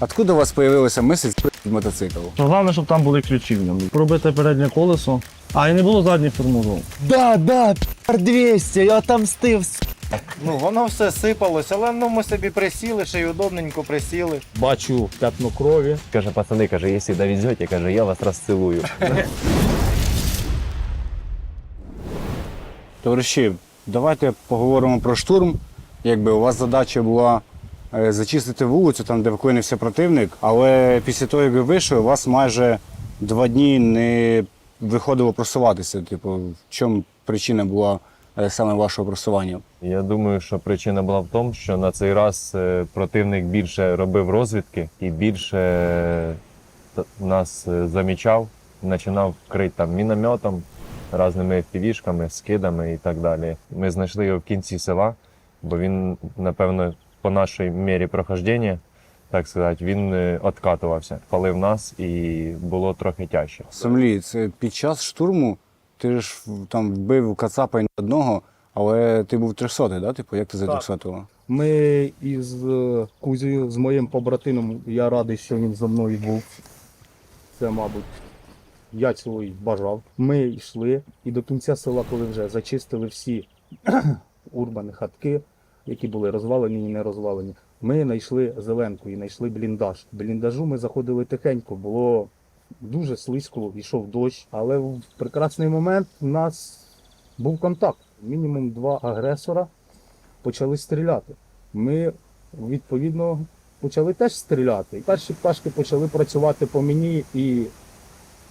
Откуда у вас появилася мисль з мотоцикл? Ну, Головне, щоб там були ключі в ньому. Пробити переднє колесо, а і не було задніх формував. Да, да, пар 200, я отомстив. с***. Ну, воно все сипалось, але ну, ми собі присіли, ще й удобненько присіли. Бачу п'ятно крові. Каже, пацани, каже, якщо довезете, каже, я вас розцілую. Товариші, давайте поговоримо про штурм. Якби у вас задача була зачистити вулицю, там, де виконувався противник, але після того, як ви вийшли, у вас майже два дні не виходило просуватися. Типу, в чому причина була е, саме вашого просування? Я думаю, що причина була в тому, що на цей раз е, противник більше робив розвідки і більше е, нас е, замічав, починав крити там мінометом, різними впівішками, скидами і так далі. Ми знайшли його в кінці села, бо він, напевно, по нашій мірі прохождення, так сказати, він е, откатувався, палив нас і було трохи тяжче. Сомлі, це під час штурму ти ж там вбив кацапа не одного, але ти був 300, да? Типу, як ти за Так. 300-го? Ми із е, Кузею, з моїм побратимом, я радий, що він зі мною був. Це, мабуть, я цього й бажав. Ми йшли і до кінця села, коли вже зачистили всі урбани хатки, які були розвалені і не розвалені. Ми знайшли зеленку і знайшли бліндаж. Бліндажу ми заходили тихенько, було дуже слизько, йшов дощ, але в прекрасний момент у нас був контакт. Мінімум два агресора почали стріляти. Ми відповідно почали теж стріляти. Перші пташки почали працювати по мені і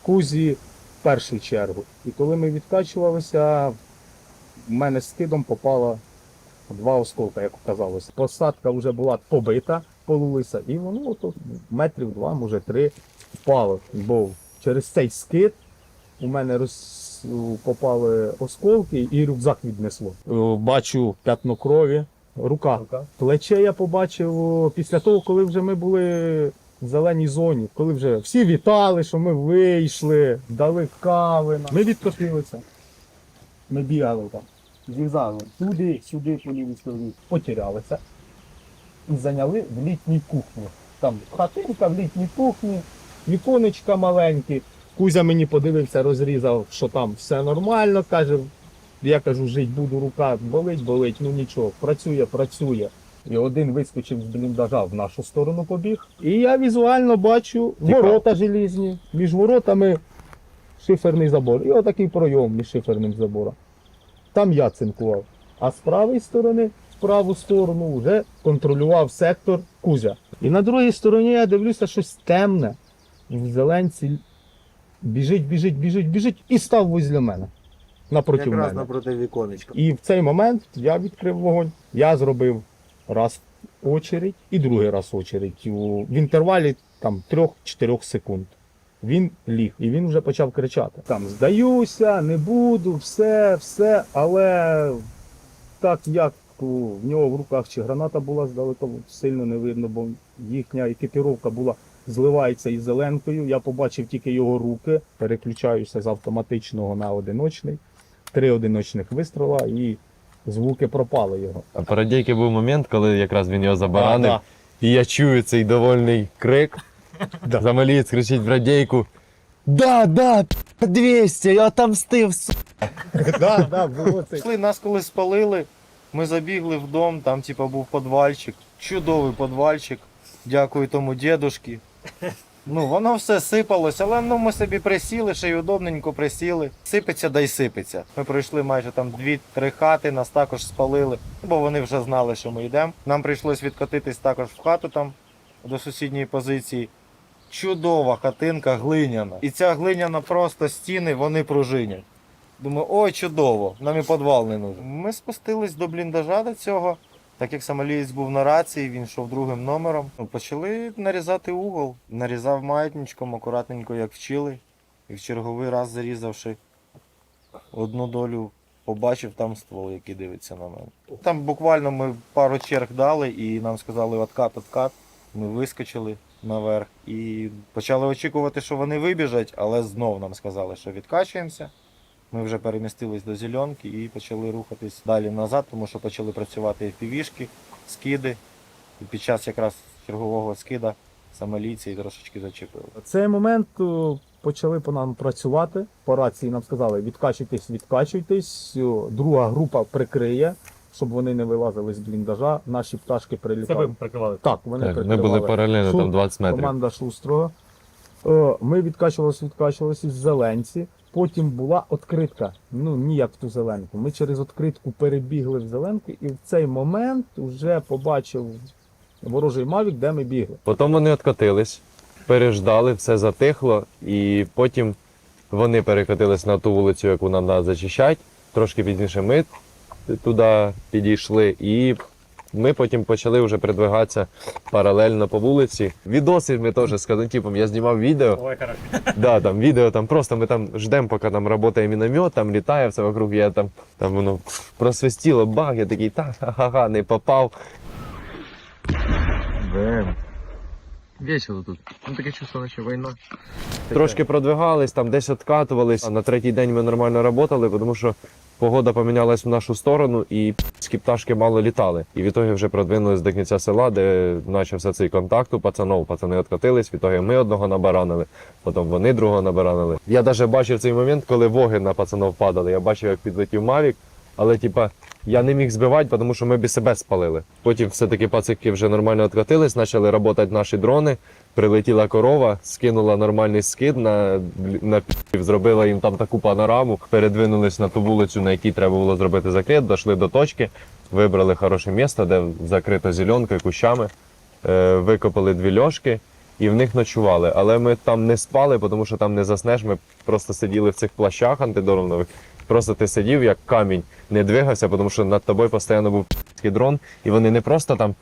кузі в першу чергу. І коли ми відкачувалися, в мене скидом попало два осколка, як оказалося. Посадка вже була побита, полулися, і воно ото метрів два, може три впало. Бо через цей скид у мене роз... попали осколки і рюкзак віднесло. Е, Бачу п'ятно крові, рука. Плече я побачив після того, коли вже ми були в зеленій зоні, коли вже всі вітали, що ми вийшли, дали кави. Ми відкотилися. Ми бігали там, зігзагом туди, сюди, по лівій стороні, потерялися і зайняли в літній кухні. Там хатинка в літній кухні, віконечка маленькі. Кузя мені подивився, розрізав, що там все нормально. Каже, я кажу, жить буду, рука болить, болить, ну нічого, працює, працює. І один вискочив з бліндажа в нашу сторону побіг. І я візуально бачу ворота желізні. Між воротами шиферний забор. І отакий пройом між шиферним забором. Там я цинкував. А з правої сторони, в праву сторону, вже контролював сектор Кузя. І на другій стороні я дивлюся щось темне. В зеленці біжить, біжить, біжить, біжить і став возле мене. Напроти Якраз мене. напроти віконечка. І в цей момент я відкрив вогонь. Я зробив раз очередь і другий раз очередь. У- В інтервалі там 3-4 секунд. Він ліг і він вже почав кричати. Там здаюся, не буду, все, все, але так як в нього в руках чи граната була здалека, сильно не видно, бо їхня екіпіровка була зливається із зеленкою. Я побачив тільки його руки, переключаюся з автоматичного на одиночний три одиночних вистріла і звуки пропали його. А парадійки був момент, коли якраз він його забаранив, і я чую цей довольний крик. Да. Замалієць кричить в радійку. Да, да, пар 200, я отомстив. с***. да, да, було це. Пішли, нас коли спалили, ми забігли в дом, там типа був подвальчик. Чудовий подвальчик. Дякую тому дідушки. Ну, воно все сипалось, але ну, ми собі присіли, ще й удобненько присіли. Сипеться да й сипеться. Ми пройшли майже там дві-три хати, нас також спалили, бо вони вже знали, що ми йдемо. Нам прийшлось відкотитись також в хату там до сусідньої позиції. Чудова хатинка глиняна. І ця глиняна просто стіни, вони пружинять. Думаю, ой, чудово, нам і підвал не нужен. Ми спустились до бліндажа до цього. Так як самолієць був на рації, він йшов другим номером. Ну, Почали нарізати угол. Нарізав маятничком, акуратненько, як вчили. І в черговий раз зарізавши одну долю, побачив там ствол, який дивиться на мене. Там буквально ми пару черг дали і нам сказали откат, откат. Ми вискочили наверх і почали очікувати, що вони вибіжать, але знов нам сказали, що відкачуємося. Ми вже перемістились до зеленки і почали рухатись далі назад, тому що почали працювати півішки, скиди. І під час якраз чергового скида самоліці і трошечки зачепили. Цей момент почали по нам працювати. По рації нам сказали, відкачуйтесь, відкачуйтесь. Друга група прикриє, щоб вони не вилазили з бліндажа. Наші пташки прилітали. прикривали. Так, вони Так, ми були паралельно Шу- там 20 метрів. Команда Шустрого. Е, Ми відкачувалися, відкачувалися з зеленці. Потім була відкритка. Ну, ніяк в ту зеленку. Ми через відкритку перебігли в зеленку, і в цей момент вже побачив ворожий мавік, де ми бігли. Потім вони откотились, переждали, все затихло, і потім вони перекотились на ту вулицю, яку нам треба зачищати. Трошки пізніше ми туди підійшли, і ми потім почали вже передвигатися паралельно по вулиці. Відоси ми теж з Казантіпом. Я знімав відео. Да, там відео, там просто ми там ждемо, поки там працює міномет, там літає все вокруг, я там, там воно просвистіло, баг, я такий, та ха-ха-ха, не попав. Весело тут. Ну таке чувство, наче війна. Трошки продвигались, там десь откатувались. А на третій день ми нормально працювали, тому що погода помінялась в нашу сторону і п***ські пташки мало літали. І відтоді вже продвинулись до кінця села, де почався цей контакт у пацанов. Пацани відкотились, в ітогі ми одного набаранили, потім вони другого набаранили. Я навіть бачив цей момент, коли воги на пацанов падали. Я бачив, як підлетів Мавік, але типа. Я не міг збивати, тому що ми б себе спалили. Потім все-таки пацики вже нормально откатились, почали працювати наші дрони. Прилетіла корова, скинула нормальний скид на, на зробила їм там таку панораму, передвинулись на ту вулицю, на якій треба було зробити закрит, дійшли до точки, вибрали хороше місце, де закрито зеленкою, кущами, е, викопали дві льошки і в них ночували. Але ми там не спали, тому що там не заснеш. Ми просто сиділи в цих плащах антидронових. Просто ти сидів як камінь, не двигався, тому що над тобою постійно був дрон, і вони не просто там,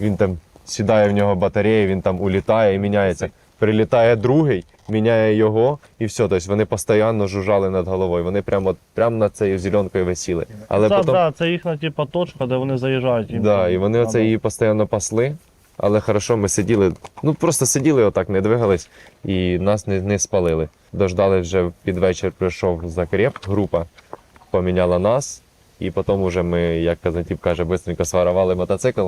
він там сідає в нього батарея, він там улітає і міняється. Прилітає другий, міняє його, і все. Тобто вони постійно жужжали над головою. Вони прямо, прямо над цією зеленкою висіли. Але Так, потім, так, це їхня типа точка, де вони заїжджають. їм да, і вони оце її постійно пасли. Але хорошо, ми сиділи, ну просто сиділи отак, не двигались, і нас не, не спалили. Дождали вже під вечір прийшов закреп, група поміняла нас, і потім уже ми, як Казантіп каже, швидко сварували мотоцикл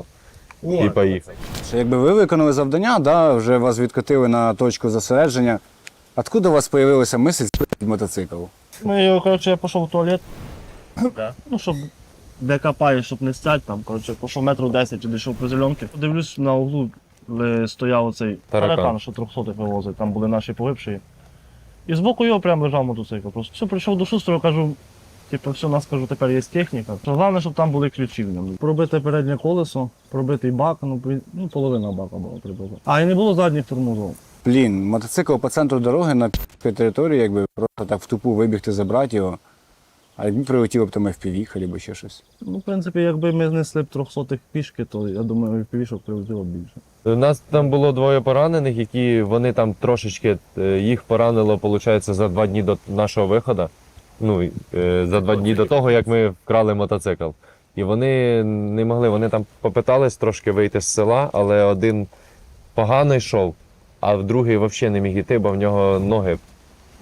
і поїхали. Якби ви виконали завдання, да, вже вас відкотили на точку зосередження. Откуда у вас з'явилася мисль спити мотоцикл? Ну, і, коротше, я пішов в туалет. Ну, щоб де копаєш, щоб не стять там. Коротше, пішов метру 10 і дійшов по зеленки. Дивлюсь на углу, де стояв оцей Таракан. таракан, що 300 вивозить, там були наші погибші. І збоку його прямо лежав мотоцикл. Просто все, прийшов до шустрого, кажу, типу, все, у нас кажу, тепер є техніка. Що Головне, щоб там були ключі в ньому. Пробите переднє колесо, пробитий бак, ну, ну половина бака була приблизно. А і не було задніх тормозів. Блін, мотоцикл по центру дороги на території, якби просто так в тупу вибігти, забрати його. А якби прилетіло б там FPV або ще щось. Ну, в принципі, якби ми знесли б 300 пішки, то я думаю, півішок прилетіло б більше. У нас там було двоє поранених, які вони там трошечки е, їх поранило, виходить, за два дні до нашого виходу. Ну, е, за два дні до того, як ми вкрали мотоцикл. І вони не могли, вони там попитались трошки вийти з села, але один погано йшов, а другий взагалі не міг йти, бо в нього ноги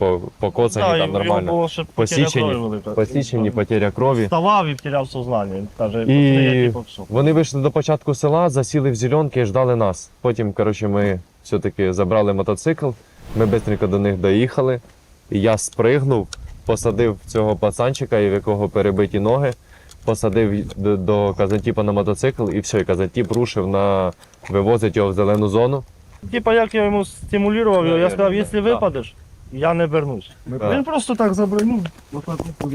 по- покоцані Да, там нормально. було ще Посічені. Посічені, потеря крові. Вставав і втіряв сознання. Каже, І- «Встає, типу. Вони вийшли до початку села, засіли в зеленки і ждали нас. Потім, коротше, ми все-таки забрали мотоцикл, ми швидко до них доїхали. І я спригнув, посадив цього пацанчика, в якого перебиті ноги, посадив до, до Казантіпа на мотоцикл, і все, і Казантіп рушив на вивозить його в зелену зону. Типа, як я йому стимулював його, я сказав, якщо випадеш, я не вернусь. Так. Він просто так забринув.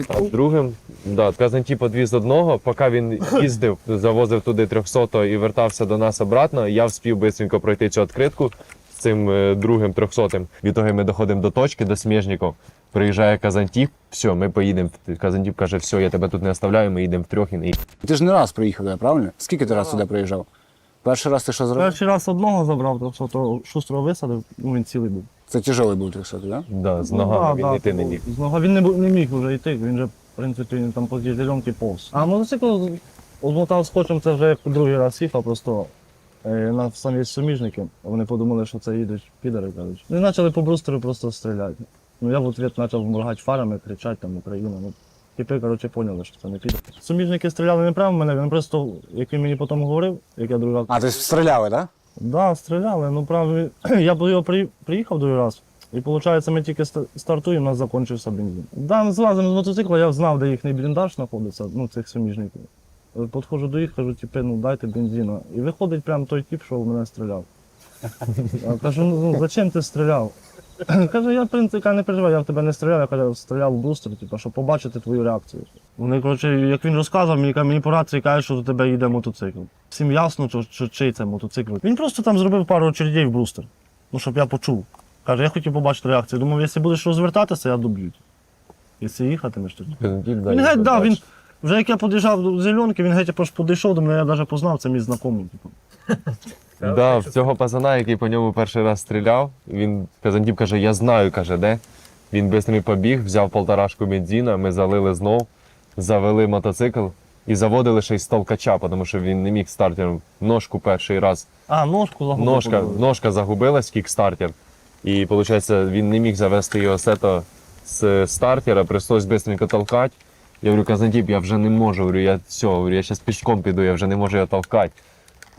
А другим, да, Казантіп одвіз одного, поки він їздив, завозив туди 300 і вертався до нас обратно, я вспів швидко пройти цю відкритку з цим е, другим 300 Відтоді ми доходимо до точки, до сміжників. Приїжджає Казантіп, все, ми поїдемо. Казантіп каже, все, я тебе тут не оставляю, ми їдемо в Трьохін. І Ти ж не раз приїхав, правильно? Скільки ти раз сюди приїжджав? Перший раз ти що зробив? Перший раз одного забрав, то що то висадив, ну він цілий був. Це тяжелий був 300, так? Да? да, з ногами Ну, він да, йти не міг. З нога він не, бу- не міг вже йти, він же, в принципі, він там по тій зеленці повз. А мотоцикл обмотав скотчем, це вже як другий раз їхав, просто е, на самі суміжники. Вони подумали, що це їдуть підари, кажуть. І почали по брустеру просто стріляти. Ну я в ответ почав моргати фарами, кричати там Україна. Ну, типи, коротше, поняли, що це не піде. Суміжники стріляли не прямо в мене, він просто, як він мені потім говорив, як я другий раз. А, ти стріляли, так? Да, стріляли, ну правда, я до його при... приїхав другий раз. І виходить, ми тільки стартуємо, у нас закінчився бензин. Да, злазимо з мотоцикла, я знав, де їхній бліндаж знаходиться, ну цих суміжників. Підходжу до їх, кажу, типи, ну дайте бензину. І виходить прямо той тип, що в мене стріляв. Я кажу, ну, зачем ти стріляв? Каже, я в принципі не переживаю, я в тебе не стріляв, я кажу, стріляв в брустер, типу, щоб побачити твою реакцію. Вони, коротше, як він розказував, мені, каже, мені по рації каже, що до тебе їде мотоцикл. Всім ясно, що, що чий це мотоцикл. Він просто там зробив пару очередей в брустер. Ну, щоб я почув. Каже, я хотів побачити реакцію. Думав, якщо будеш розвертатися, я доб'ю. Якщо їхатимеш, то. Він геть, да, він, вже як я під'їжджав до зеленки, він геть аж підійшов до мене, я навіть познав, це мій знайомий. Типу. Да, в цього пацана, який по ньому перший раз стріляв, він Казантіп каже, я знаю, каже, де. Він швидко побіг, взяв полторашку бензина, ми залили знов, завели мотоцикл і заводили ще й з толкача, тому що він не міг стартером ножку перший раз. А, ножку загубив. Ножка, ножка загубилась, кікстартер. І виходить, він не міг завести його сето з стартера, прийшлось швидко толкати. Я говорю, Казантіп, я вже не можу. Говорю, я все, говорю, я зараз пішком піду, я вже не можу його толкати.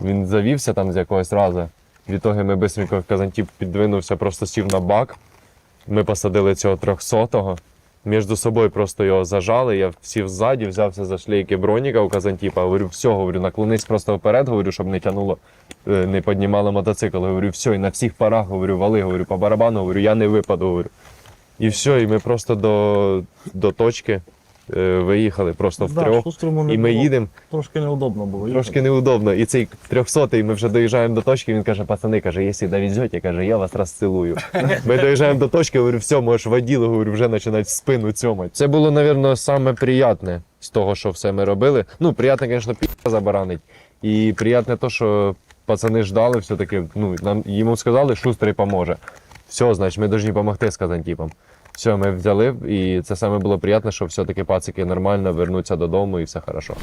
Він завівся там з якогось разу. Відтоді ми швидко Казантіп піддвинувся, просто сів на бак. Ми посадили цього трьохсотого. Між собою просто його зажали. Я сів ззаді, взявся за шлейки броніка у Казантіпа. Говорю, все, говорю, наклонись просто вперед, говорю, щоб не тянуло, е, не піднімало мотоцикл. Говорю, все, і на всіх парах говорю, вали, говорю, по барабану, говорю, я не випаду. Говорю. І все, і ми просто до, до точки виїхали просто шустрому не І ми їдемо. Трошки неудобно було. Трошки неудобно. І цей трьохсотий, ми вже доїжджаємо до точки, він каже, пацани, каже, якщо довезете, каже, я вас розцілую. Ми доїжджаємо до точки, говорю, все, можеш воділи, говорю, вже починають в спину цьомати. Це було, мабуть, саме приятне з того, що все ми робили. Ну, приятне, звісно, пі***а забаранить. І приятне те, що пацани ждали все-таки, ну, нам, йому сказали, шустрий поможе. Все, значить, ми повинні допомогти з Казантіпом. Все, ми взяли, і це саме було приємно, що все-таки пацики нормально вернуться додому і все хорошо.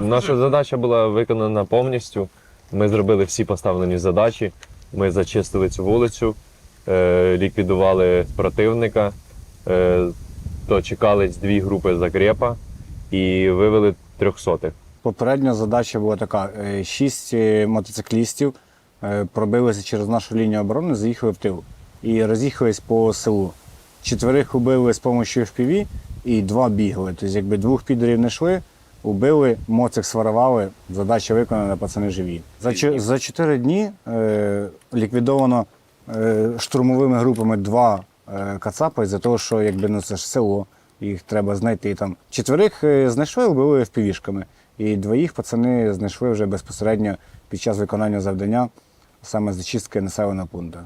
Наша задача була виконана повністю. Ми зробили всі поставлені задачі. Ми зачистили цю вулицю, е, ліквідували противника, е, дочекались дві групи закрепа і вивели трьохсотих. Попередня задача була така: е, шість е, мотоциклістів е, пробилися через нашу лінію оборони, заїхали в тил і роз'їхались по селу. Четверих убили з допомогою FPV і два бігли. Тобто, якби двох підерів не йшли, убили, моцик сварували, задача виконана, пацани живі. За, за чотири дні е, ліквідовано е, штурмовими групами два е, кацапи за того, що якби ну це ж село, їх треба знайти там. Четверих е, знайшли, убили впівішками. І двоїх пацани знайшли вже безпосередньо під час виконання завдання саме зачистки населеного пункту.